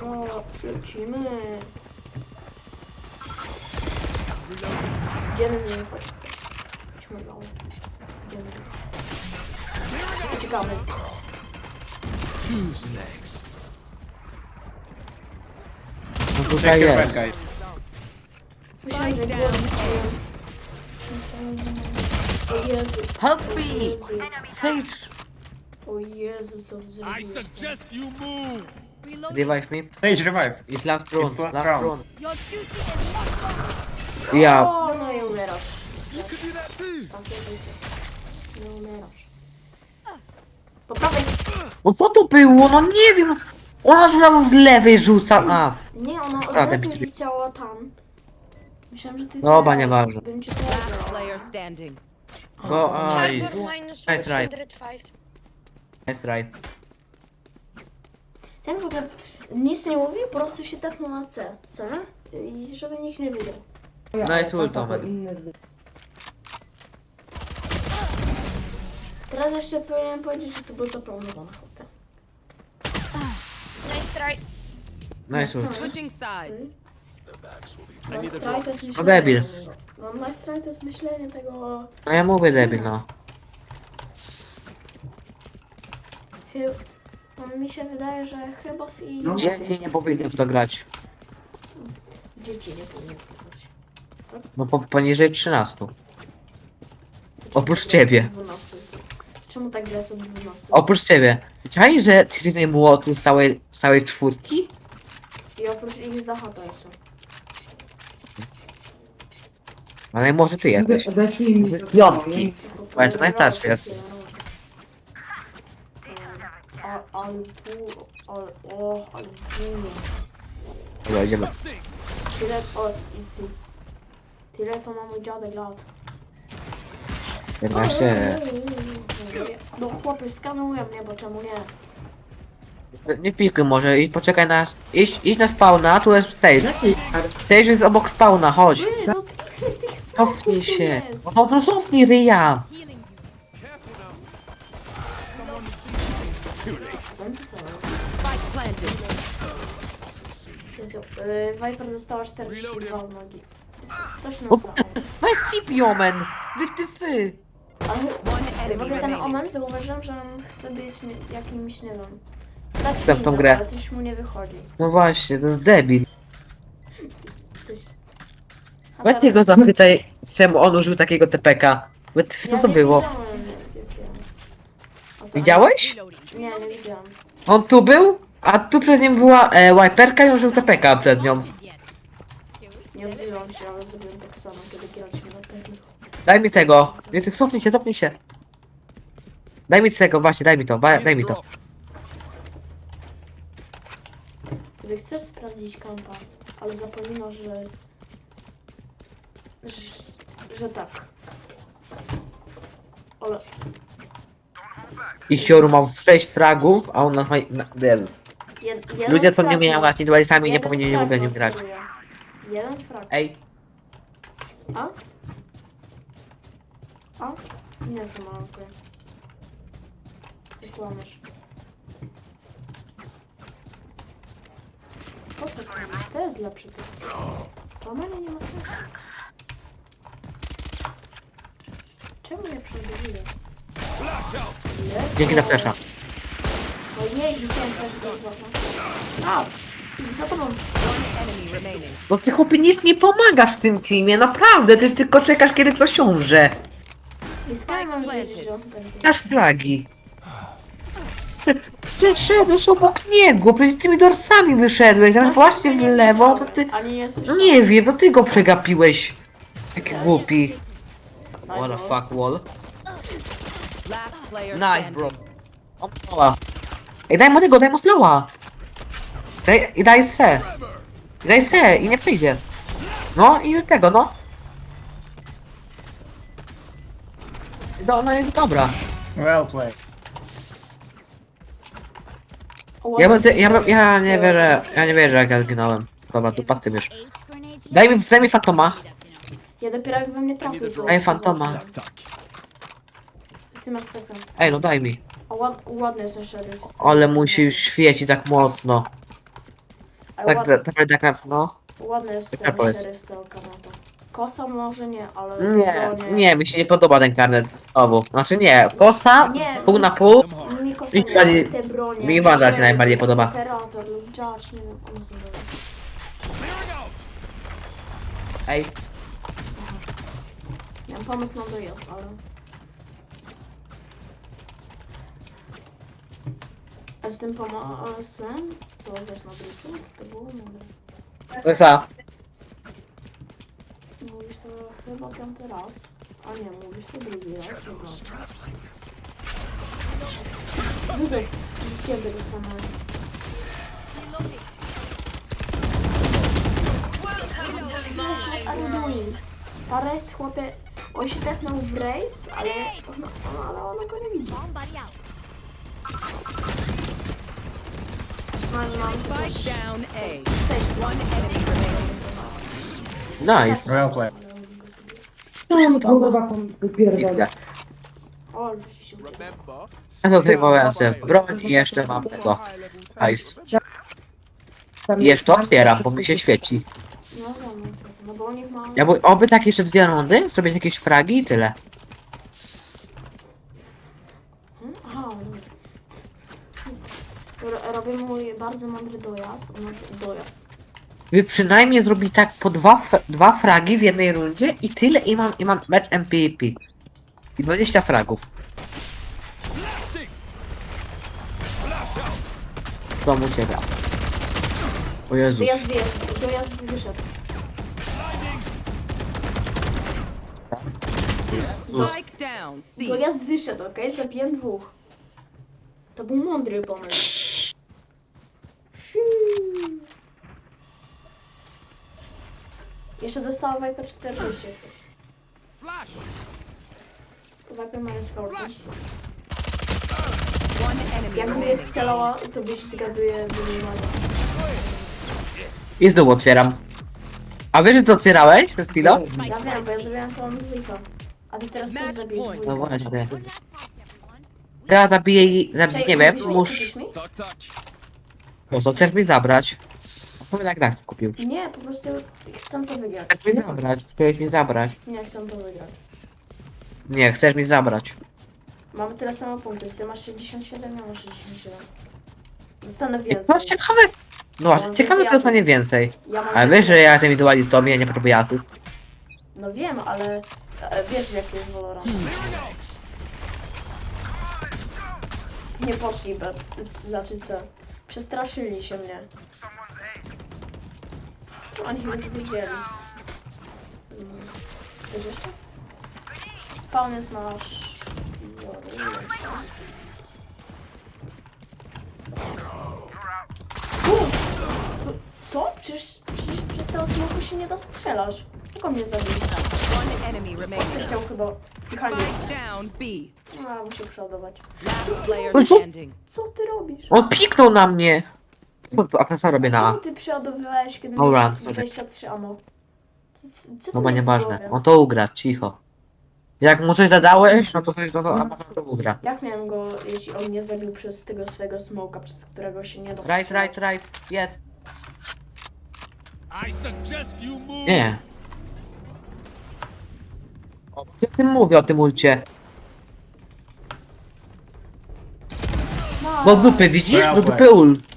No, lecimy. Idziemy z nim, chodź. Chodźmy no. Idziemy. Uciekamy. Who's next? No tutaj Take your jest. back, guys. Myślałem, że głowę. O Jezu. Help O me! Jezu. Sage! O Jezu, co I zrobiłeś? suggest you move. Revive me. Sage revive. It's last round, It's last last round. round. Your duty is not Ja. O, no i umierasz. You can do that too. Nie umierasz. Po prawej. No co to było? No nie wiem. Ona rzuca z lewej rzuca. A. Nie, ona od Prawda, razu widzieli. rzucała tam. Myślałem, że ty... Dobra, nieważne. Bym cię last teraz player standing. Go Harbor minus Nice right. 105. That's right. Ten w ogóle nic nie mówi, po prostu się tepnął na C. Co nie? I żeby nikt nie wiedział. Nice ult, Tomek. Teraz jeszcze powinienem powiedzieć, że to było zaplanowane. Nice try. Nice ult. Switching sides. Nice try to jest myślenie. No debil. No nice try to jest myślenie tego... No ja mówię debil, no. Chyb... No, mi się wydaje, że chyba i... Dzieci nie powinny w to grać. Dzieci nie powinny kupować. No po, poniżej 13. Oprócz ciebie. 12. Czemu tak gra od 12? Oprócz ciebie. Wiedziałeś, że ty nie młoty z całej, z całej czwórki? I oprócz ich zachata jeszcze. Ale może ty jesteś. Piątki. Bo ja to najstarszy jest. Ale pół, ale, o, ale pół. Dobra, idziemy. Tyle, o, idź. Tyle to ma mój dziadek lat. 11. No chłopie, skanują mnie, bo czemu nie? Nie pikuj może i poczekaj na... Idź, idź na spawna, tu jest Sage. Sage jest obok spawna, chodź. Ty, no ty, tych słów Cofnij tu się. jest. No to cofnij ryja. Jezu, y, Viper dostała 42 nogi. To się nazywa. Nice tip, Jomen. Wytyfy. Ale One w ogóle ten omen zauważyłem, że on chce być nie, jakimś, nie wiem... Grać Chcę w tą grę. Ale coś mu nie wychodzi. No właśnie, to jest debil. A Weź teraz- go zapytaj, czemu on użył takiego TPK. Wytyfy, co Ja to nie było? nie wiem. A co, Widziałeś? Nie, nie widziałam. On tu był, a tu przed nim była e, wiperka i użył TPK przed nią. Nie odzywam się, ale zrobiłem tak samo, kiedy graliśmy na pewno. Daj mi tego. Nie, ty cofnij się, cofnij się. Daj mi tego, właśnie, daj mi to, wa- daj mi to. Kiedy chcesz sprawdzić kampa, ale zapominasz, że... że, że tak. Ale... I Hioru ma 6 fragów, a on nas ma... Na, Jezus. Jed, jeden Ludzie, co nie frag umieją ma. grać duelistami, nie Jeden powinni w ogóle nie ma grać. Jeden. Ej, A? A? Nie, co mam Co kłamiesz? Po co kłamiesz? To jest lepszy typ. Kłamanie nie ma sensu. Czemu nie przebudziłem? dzięki za flesza. O jej, rzuciłem też do złota. A! Za tobą! Enemy remaining. No ty chłopie nic nie pomagasz w tym teamie, naprawdę, ty tylko czekasz kiedy ktoś umrze. I skąd mam wiedzieć, że on będzie? Masz flagi. Przeszedłeś obok niego, przecież tymi dorsami wyszedłeś, zamiast właśnie w lewo, to ty... Ani nie słyszałem. No nie wiem, to ty go przegapiłeś. Jaki głupi. What a no. fuck wall. Last player Nice standing. bro. O, slowa. Ej, daj mu tego, daj mu slowa. Daj, i daj se. I daj se i nie przyjdzie. No i tego, no. No, no i dobra. Well played. Ja, będę, ja, ja nie wierzę, ja nie wierzę jak ja zginąłem. Dobra, tu pasty wiesz. Daj mi, daj mi fantoma. Ja dopiero jak we mnie trafił. Ej, fantoma. Tak, tak. Ty masz. Ej, no daj mi. A ład, ładny jest ten szeryf. Ale musi świecić tak mocno. Ale Tak, tak, tak, tak, no. ładny jest taka ten powiedz. szeryf z tego kanatu. Kosa może nie, ale Nie, bronie- nie, mi się nie podoba ten karnet znowu. Znaczy nie, kosa, Nie. pół na pół. Mi kosa Mi nie, bardziej- te bronie. mi Wanda się szeryf, najbardziej podoba. Imperator lub Judge, nie wiem, on. Ej, Miałem pomysł na dojazd, ale... A z tym pomysłem, co wiesz na druku, to było mądre. kosa. Mówisz to chyba piąty raz. A nie, mówisz to drugi raz. Chyba. Z ciebie dostanę. What are you doing? Ta race, chłopie, on się tepnął w race, ale, no, ale ona go nie widzi. Mam Spike też down A. sześć One enemy remaining. Nice. Well played. Widzę. O, rzeczywiście. Ja to wyjmowałem sobie broń i jeszcze mam tego. Nice. I jeszcze otwieram, bo mi się świeci. No, no, no, no bo ma... Ja bym, oby tak jeszcze dwie rundy, zrobić jakieś fragi i tyle. Robię mój bardzo mądry dojazd, dojazd. Wy przynajmniej zrobi tak po dwa, dwa fragi w jednej rundzie i tyle i mam, i mam mecz MVP. I 20 fragów. To mu ciebie. O Jezus. Dojazd wyjazd, dojazd wyszedł. Spike down C. Dojazd wyszedł, okej? Zabiłem dwóch. To był mądry pomysł. Jeszcze dostała Viper 40. Flash. To Viper ma enemy Jakby je strzelała, to byś zgaduje wymierzanie. I znowu otwieram. A wiesz, co otwierałeś przed chwilą? Ja wiem, bo ja zrobiłem całą dwójkę. A ty teraz też zabijesz point. No dwójkę. właśnie. Teraz zabiję i zabiję, nie wiem, musz... Kupisz mi? Tak, tak. Mi zabrać? No tak, kupił. Nie, po prostu chcę to wygrać. Chcesz mi zabrać, chcesz mi zabrać. Nie, chcę to wygrać. Nie, chcesz mi zabrać. Mamy tyle samo punktów. Ty masz 67, ja mam 67. Zostanę więcej. jest ciekawe. No właśnie, ciekawe kto dostanie więcej. Ja mam Ale wiesz, że ja jestem indywidualistą i ja nie potrzebuję asyst. No wiem, ale e, wiesz jaki jest Valorant. Nie poszli B, znaczy C. Przestraszyli się mnie. Oni już wiedzieli. Mm, Coś jeszcze? Spawn jest nasz... Co? Przecież, przecież przez tego smoku się nie dostrzelasz. Tylko mnie zabił. One enemy Ktoś remaining. chciał chyba... Spike down B. No, muszę przeładować. Last player Oj, co? standing. Co ty robisz? On piknął na mnie! A to co robię na Czemu A? ty przeładowywałeś, kiedy Dobra, miałeś sorry. 23 ammo? Co, co, ty No bo miałeś w nieważne. On to ugra, cicho. Jak mu coś zadałeś, no to coś no to, a potem to ugra. Jak miałem go, jeśli on mnie zabił przez tego swojego smoka, przez którego się nie dostał? Right, right, right. Jest. I suggest you move. Nie. O tym mówię, o tym ulcie. No, Do dupy, widzisz? Do dupy ult.